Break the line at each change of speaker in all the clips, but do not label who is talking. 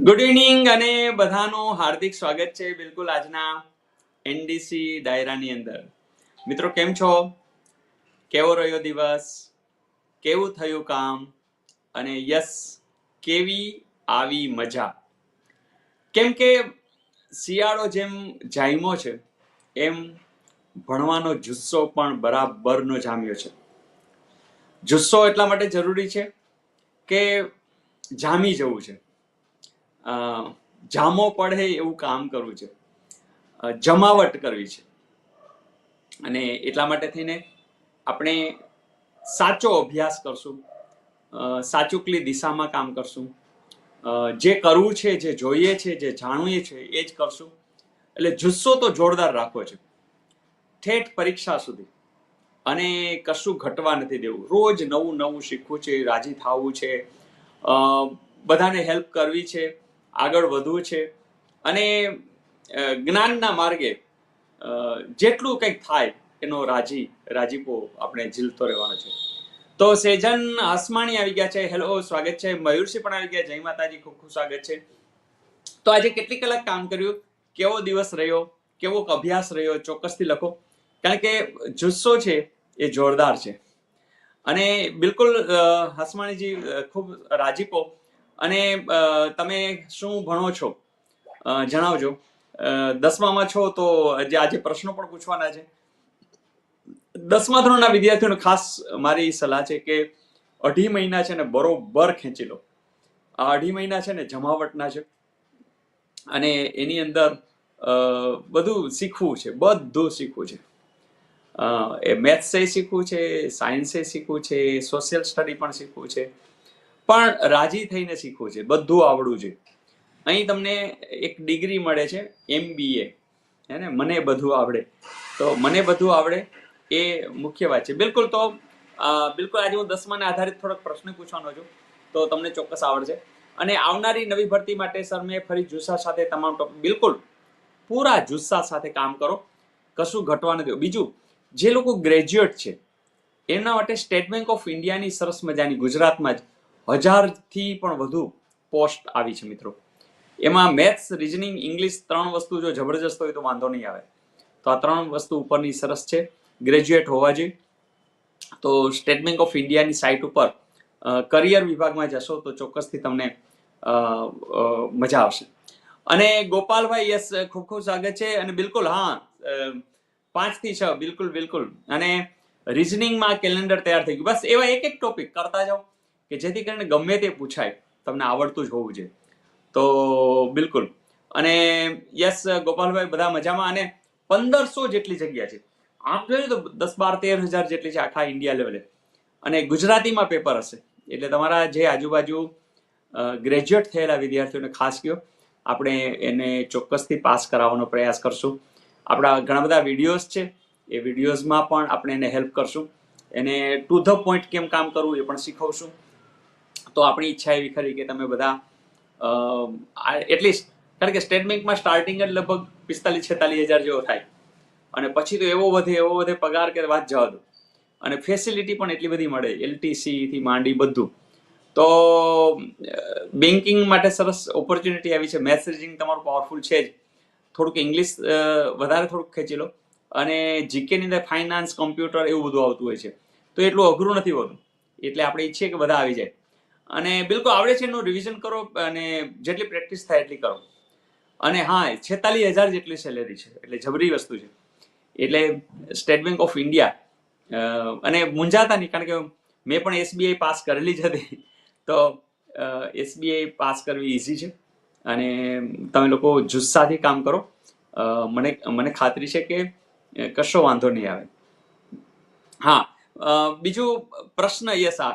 Good evening અને બધાનું હાર્દિક સ્વાગત છે બિલકુલ આજના એનડીસી ડાયરાની અંદર. મિત્રો, કેમ છો? કેવો રહ્યો દિવસ? કેવું થયું કામ? અને યસ, કેવી આવી મજા? કેમ કે શિયાળો જેમ જાયમો છે, એમ ભણવાનો જુસ્સો પણ બરાબરનો જામ્યો છે. જુસ્સો એટલા માટે જરૂરી છે કે જામી જવું છે. જામો પડે એવું કામ કરવું છે. જમાવટ કરવી છે. અને એટલા માટે થઈને આપણે સાચો અભ્યાસ કરશું. સાચુકલી દિશામાં કામ કરશું. જે કરવું છે, જે જોઈએ છે, જે જાણવું છે, એ જ કરશું. એટલે જુસ્સો તો જોરદાર રાખવો છે. ઠેઠ પરીક્ષા સુધી. અને કશું ઘટવા નથી દેવું. રોજ નવું નવું શીખવું છે, રાજી થવું છે. બધાને હેલ્પ કરવી છે. આગળ વધવું છે. અને જ્ઞાનના માર્ગે જેટલું કંઈક થાય એનો રાજી, રાજીપો આપણે ઝીલતો રહેવાનો છે. તો સેજન આસમાણી આવી ગયા છે. હેલો, સ્વાગત છે. મયુરસિંહ પણ આવી ગયા. જય માતાજી, ખૂબ ખૂબ સ્વાગત છે. તો આજે કેટલી કલાક કામ કર્યું? કેવો દિવસ રહ્યો? કેવો અભ્યાસ રહ્યો? ચોક્કસથી લખો. કારણ કે જુસ્સો છે એ જોરદાર છે. અને બિલકુલ હસમાણીજી ખૂબ રાજીપો અને તમે શું ભણો છો? જણાવજો. દસમામાં છો તો જે આજે પ્રશ્નો પણ પૂછવાના છે. દસમા ધોરણના વિદ્યાર્થીઓને ખાસ મારી સલાહ છે કે અઢી મહિના છે ને બરોબર ખેંચી લો. આ અઢી મહિના છે ને જમાવટના છે. અને એની અંદર બધું શીખવું છે, બધું શીખવું છે. એ મેથ્સે શીખવું છે, સાયન્સે શીખવું છે, સોશિયલ સ્ટડી પણ શીખવું છે. પણ રાજી થઈને શીખવું છે, બધું આવડવું છે. અહીં તમને એક ડિગ્રી મળે છે, એમબીએ. હે ને? મને બધું આવડે. તો મને બધું આવડે એ મુખ્ય વાત છે. બિલકુલ તો બિલકુલ આજે હું દસમાને આધારિત થોડોક પ્રશ્ન પૂછવાનો છું, તો તમને ચોક્કસ આવડશે. અને આવનારી નવી ભરતી માટે સર, મેં ફરી જુસ્સા સાથે તમામ ટોપિક બિલકુલ પૂરા જુસ્સા સાથે કામ કરો. કશું ઘટવા નથી બીજું, જે લોકો ગ્રેજ્યુએટ છે, એમના માટે સ્ટેટ બેંક ઓફ ઇન્ડિયાની સરસ મજાની ગુજરાતમાં જ હજારથી પણ વધુ પોસ્ટ આવી છે મિત્રો. એમાં મેથ્સ રિઝનિંગ ઇંગ્લિશ ત્રણ વસ્તુ જો જબરજસ્ત હોય તો વાંધો નહીં આવે. તો આ ત્રણ વસ્તુ ઉપરની સરસ છે. ગ્રેજ્યુએટ હોવા જોઈએ. તો સ્ટેટ બેંક ઓફ ઇન્ડિયાની સાઇટ ઉપર કરિયર વિભાગમાં જશો તો ચોક્કસથી તમને મજા આવશે. અને ગોપાલભાઈ યસ ખૂબ ખૂબ સ્વાગત છે. અને બિલકુલ હા અ, પાંચથી છ બિલકુલ બિલકુલ. અને રિઝનિંગમાં કેલેન્ડર તૈયાર થઈ ગયું. બસ એવા એક એક ટોપિક કરતા જાઓ. કે જેથી કરીને ગમે તે પૂછાય, તમને આવડતું જ હોવું જોઈએ. તો બિલકુલ. અને યસ, ગોપાલભાઈ, બધા મજામાં? અને પંદરસો જેટલી જગ્યા છે. આમ જોઈએ તો દસ બાર તેર હજાર જેટલી છે આખા ઇન્ડિયા લેવલે. અને ગુજરાતીમાં પેપર હશે. એટલે તમારા જે આજુબાજુ ગ્રેજ્યુએટ થયેલા વિદ્યાર્થીઓને ખાસ કહો આપણે એને ચોક્કસથી પાસ કરાવવાનો પ્રયાસ કરશું. આપણા ઘણા બધા વિડીયોઝ છે. એ વિડીયોઝમાં પણ આપણે એને હેલ્પ કરશું. એને ટુ ધ પોઈન્ટ કેમ કામ કરવું એ પણ શીખવશું. તો આપણી ઈચ્છા એવી ખરી કે તમે બધા એટલીસ્ટ કારણ કે સ્ટેટ બેંકમાં સ્ટાર્ટિંગ જ લગભગ પિસ્તાલીસ છેતાલીસ હજાર જેવો થાય. અને પછી તો એવો વધે એવો વધે પગાર કે વાત જવા દો. અને ફેસિલિટી પણ એટલી બધી મળે એલટીસીથી માંડી બધું. તો બેન્કિંગ માટે સરસ ઓપોર્ચ્યુનિટી આવી છે. મેસેજિંગ તમારું પાવરફુલ છે જ. થોડુંક ઇંગ્લિશ વધારે થોડુંક ખેંચી લો. અને જીકેની અંદર ફાઇનાન્સ કમ્પ્યુટર એવું બધું આવતું હોય છે. તો એટલું અઘરું નથી હોતું. એટલે આપણે ઈચ્છીએ કે બધા આવી જાય. અને બિલકુલ આવડે છે એનું રિવિઝન કરો અને જેટલી પ્રેક્ટિસ થાય એટલી કરો. અને હા, છેતાલીસ હજાર જેટલી સેલેરી છે, એટલે જબરી વસ્તુ છે. એટલે સ્ટેટ બેંક ઓફ ઇન્ડિયા અને મૂંઝાતા નહીં કારણ કે મેં પણ એસબીઆઈ પાસ કરેલી જ હતી. તો એસબીઆઈ પાસ કરવી ઇઝી છે. અને તમે લોકો જુસ્સાથી કામ કરો. મને મને ખાતરી છે કે કશો વાંધો નહીં આવે. હા બીજું પ્રશ્ન યસ, આ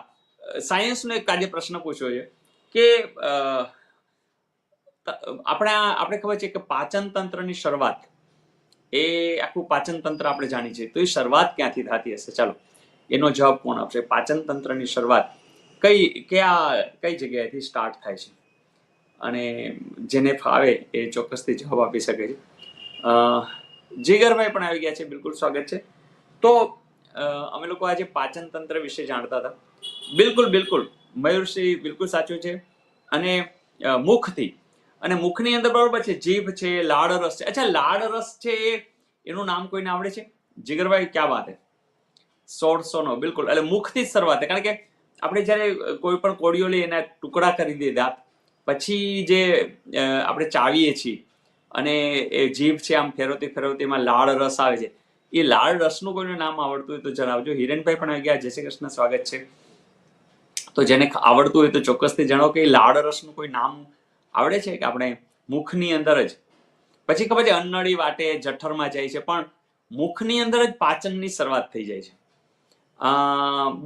સાયન્સનો એક આજે પ્રશ્ન પૂછ્યો છે કે ત- આપણે ખબર છે કે પાચન તંત્રની શરૂઆત એ આખું પાચન તંત્ર આપણે જાણીએ છીએ. તો એ શરૂઆત ક્યાંથી થતી હશે? ચાલો, એનો જવાબ કોણ આપશે? પાચન તંત્રની શરૂઆત કઈ, કયા, કઈ જગ્યાએથી સ્ટાર્ટ થાય છે? અને જેને ફાવે એ ચોક્કસથી જવાબ આપી શકે છે. જીગરભાઈ પણ આવી ગયા છે. બિલકુલ સ્વાગત છે. તો અમે લોકો આજે પાચન તંત્ર વિશે જાણતા હતા. બિલકુલ બિલકુલ. મયુરસિંહ બિલકુલ સાચું છે. અને મુખથી. અને મુખની અંદર બરોબર છે, જીભ છે, લાળ રસ છે. અચ્છા, લાળ રસ છે એનું નામ કોઈને આવડે છે? જીગરભાઈ, ક્યાં વાત હે? સોળસો નો બિલકુલ. એટલે મુખથી જ શરૂઆત કારણ કે આપણે જ્યારે કોઈ પણ કોળીઓ લઈ એના ટુકડા કરી દે દાંત. પછી જે આપણે ચાવીએ છીએ, અને એ જીભ છે આમ ફેરવતી ફેરવતી એમાં લાળ રસ આવે છે. એ લાળ રસનું કોઈનું નામ આવડતું હોય તો જણાવજો. હિરેનભાઈ પણ આવી ગયા. જય શ્રી કૃષ્ણ. સ્વાગત છે. તો જેને આવડતું હોય તો ચોક્કસથી જણાવો કે લાળ રસનું કોઈ નામ આવડે છે કે આપણે મુખની અંદર જ? પછી ખબર છે, અન્નળી વાટે, જઠરમાં જાય છે, પણ મુખની અંદર જ પાચનની શરૂઆત થઈ જાય છે.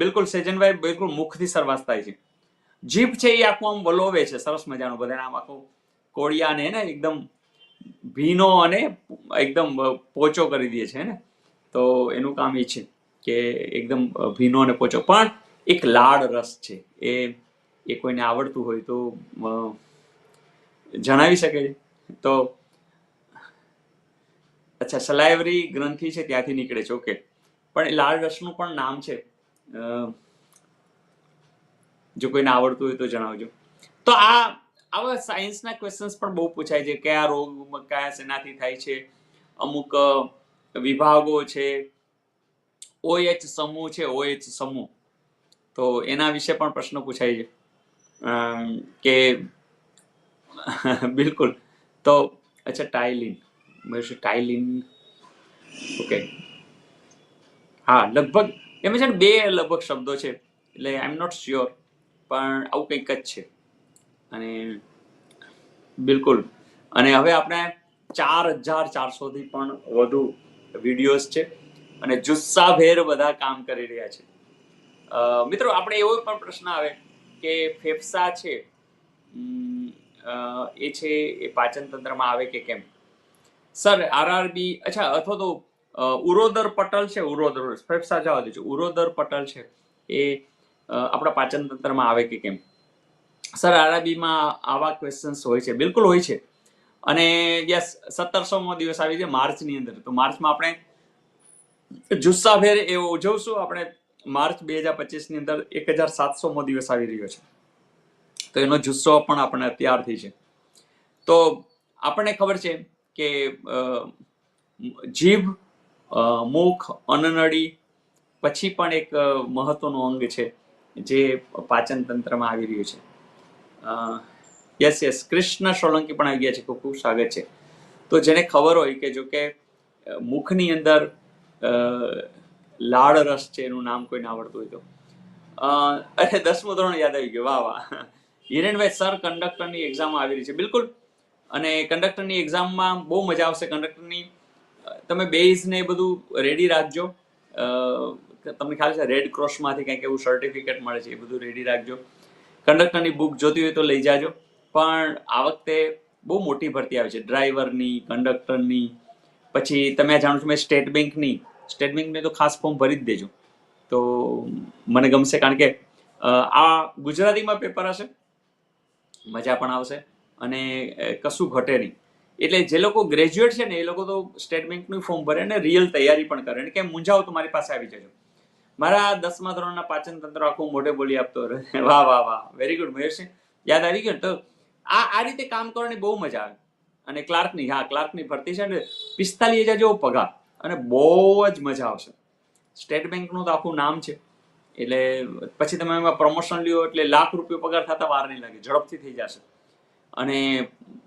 બિલકુલ સેજનભાઈ, બિલકુલ મુખથી શરૂઆત થાય છે. જીભ છે એ આખું આમ વલોવે છે, સરસ મજાનું, બધાને આમ આખું કોળિયાને ને એકદમ ભીનો અને એકદમ પોચો કરી દે છે ને? તો એનું કામ એ છે કે એકદમ ભીનો અને પોચો. પણ એક લાળ રસ છે. એ એ કોઈને આવડતું હોય તો જણાવી શકે તો, અચ્છા, સલાયવરી ગ્રંથિ છે, ત્યાંથી નીકળે છે. ઓકે. પણ એ લાળ રસનું પણ નામ છે. જો કોઈને આવડતું હોય તો જણાવજો. તો આ, આવા સાયન્સના ક્વેશ્ચન્સ પણ બહુ પૂછાય છે. કયા રોગ, કયા શેનાથી થાય છે? અમુક, વિભાગો છે. ઓએચ સમૂહ છે, ઓએચ સમૂહ. તો એના વિશે પણ પ્રશ્ન પૂછાય છે. કે બિલકુલ. તો, અચ્છા, ટાઇલિન. ટાઇલિન? ઓકે. હા, લગભગ, એમ છે ને, બે લગભગ શબ્દો છે. એટલે આઈ એમ નોટ શ્યોર પણ આવું કંઈક જ છે. અને બિલકુલ. અને હવે આપણે ચાર હજાર ચારસોથી પણ વધુ વિડીયોઝ છે. અને જુસ્સાભેર બધા કામ કરી રહ્યા છે. મિત્રો, આપણે એવો પણ પ્રશ્ન આવે કે ફેફસા છે એ છે, એ પાચન તંત્રમાં આવે કે કેમ? સર, આરઆરબી, અચ્છા, અથવા તો ઉરોદર પટલ છે, ઉરોદર, ફેફસા જવા દેજો. ઉરોદર પટલ છે, એ આપણા પાચન તંત્રમાં આવે કે કેમ? સર, આરઆરબીમાં આવા ક્વેશ્ચન્સ હોય છે, બિલકુલ હોય છે. અને, યસ, સત્તરસોમો દિવસ આવી છે, માર્ચની અંદર. તો માર્ચમાં આપણે જુસ્સાભેર એવો ઉજવશું, આપણે માર્ચ બે હજાર પચીસની અંદર એક હજાર સાતસોમો દિવસ આવી રહ્યો છે. તો એનો જુસ્સો પણ આપણે અત્યારથી છે. તો આપણને ખબર છે કે જીભ મુખ અન્નનળી પછી પણ એક મહત્વનું અંગ છે જે પાચન તંત્રમાં આવી રહ્યું છે. યસ યસ, કૃષ્ણ સોલંકી પણ આવી ગયા છે. ખૂબ ખૂબ સ્વાગત છે. તો જેને ખબર હોય કે જો કે મુખની અંદર લાળ રસ છે એનું નામ કોઈને આવડતું હોય તો. અરે, દસમું ધોરણ યાદ આવી ગયું. વાહ વાહ. હિરેનભાઈ, સર, કંડક્ટરની એક્ઝામ આવી રહી છે. બિલકુલ. અને કંડક્ટરની એક્ઝામમાં બહુ મજા આવશે. કંડક્ટરની તમે બેઝ ને એ બધું રેડી રાખજો. તમને ખ્યાલ છે રેડ ક્રોસમાંથી કંઈક એવું સર્ટિફિકેટ મળે છે, એ બધું રેડી રાખજો. કંડક્ટરની બુક જોતી હોય તો લઈ જાજો. પણ આ વખતે બહુ મોટી ભરતી આવે છે. ડ્રાઈવરની કંડક્ટરની. પછી તમે જાણો છો, મેં સ્ટેટ બેંકની સ્ટેટ બેંકને તો ખાસ ફોર્મ ભરી જ દેજો. તો મને ગમશે કારણ કે આ ગુજરાતીમાં પેપર હશે, મજા પણ આવશે અને કશું ઘટે નહીં. એટલે જે લોકો ગ્રેજ્યુએટ છે ને, એ લોકો તો સ્ટેટ બેંકનું ફોર્મ ભરે અને રિયલ તૈયારી પણ કરે કે મૂંઝાવ તો મારી પાસે આવી જજો. મારા દસમા ધોરણના પાચન તંત્ર આખું મોઢે બોલી આપતો રહે. વાહ વાહ વાહ. વેરી ગુડ મહેશસિંહ યાદ આવી ગયું તો આ આ રીતે કામ કરવાની બહુ મજા આવે. અને ક્લાર્કની હા ક્લાર્કની ભરતી છે ને, પિસ્તાલીસ હજાર જેવો પગાર. અને બહુ જ મજા આવશે. સ્ટેટ બેંકનું તો આખું નામ છે. એટલે પછી તમે એમાં પ્રમોશન લ્યો એટલે લાખ રૂપિયા પગાર થતા વાર નહીં લાગે, ઝડપથી થઈ જશે. અને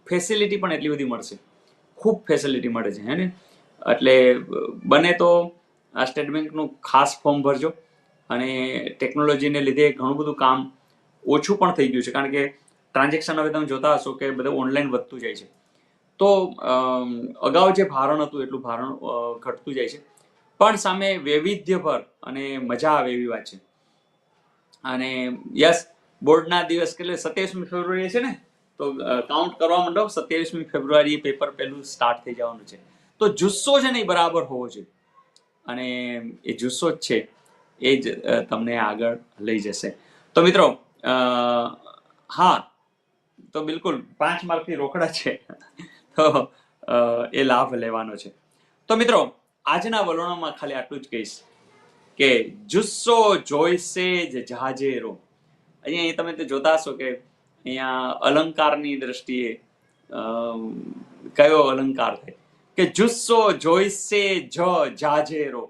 ફેસિલિટી પણ એટલી બધી મળશે. ખૂબ ફેસિલિટી મળે છે, હે ને? એટલે બને તો આ સ્ટેટ બેંકનું ખાસ ફોર્મ ભરજો. અને ટેકનોલોજીને લીધે ઘણું બધું કામ ઓછું પણ થઈ ગયું છે. કારણ કે ટ્રાન્ઝેક્શન હવે તમે જોતા હશો કે બધું ઓનલાઈન વધતું જાય છે. તો અગાઉ જે ભારણ હતું, એટલું ભારણ ઘટતું જાય છે. પણ સામે વૈવિધ્યભર અને મજા આવે એવી વાત છે. અને, યસ, બોર્ડના દિવસ એટલે સત્યાવીસમી ફેબ્રુઆરી છે ને? તો કાઉન્ટ કરવા માંડો, સત્યાવીસમી ફેબ્રુઆરી પેપર પહેલું સ્ટાર્ટ થઈ જવાનું છે. તો જુસ્સો છે ને એ બરાબર હોવો જોઈએ. અને, એ જુસ્સો જ છે. એ જ તમને આગળ લઈ જશે. તો મિત્રો હા, તો બિલકુલ પાંચ માર્કની રોકડા છે. એ લાભ લેવાનો છે. તો મિત્રો, આજના વલણોમાં ખાલી આટલું જ કહીશ કે જુસ્સો જોઈશે જ જહાજેરો. અહીંયા તમે તે જોતા હશો કે અહીંયા અલંકારની દ્રષ્ટિએ કયો અલંકાર થાય? કે જુસ્સો જોઈશે જ જાજેરો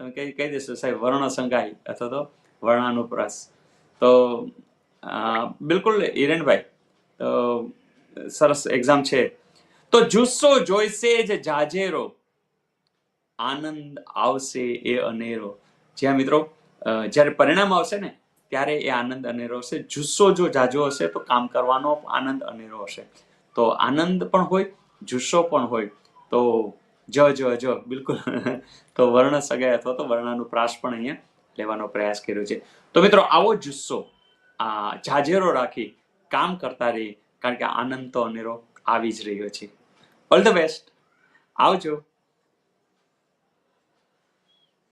તમે કઈ કહી દેશો? સાહેબ, વર્ણ સંગાઈ અથવા તો વર્ણાનુપ્રાસ. તો બિલકુલ હિરેનભાઈ સરસ એક્ઝામ છે. તો જુસ્સો જોઈશે જ જાજેરો. આનંદ આવશે એ અનેરો. જ્યાં મિત્રો જ્યારે પરિણામ આવશે ને, ત્યારે એ આનંદ અનેરો હશે. જુસ્સો જો જાજો હશે તો કામ કરવાનો આનંદ અનેરો હશે. તો આનંદ પણ હોય, જુસ્સો પણ હોય. તો જ જ જ, બિલકુલ. તો વર્ણ સગાઈ અથવા તો વર્ણનું પ્રાસ પણ અહીંયા લેવાનો પ્રયાસ કર્યો છે. તો મિત્રો, આવો જુસ્સો, આ જાજેરો રાખી કામ કરતા રહી કારણ કે આનંદ તો અનેરો આવી જ રહ્યો છે. ઓલ ધ બેસ્ટ આવજો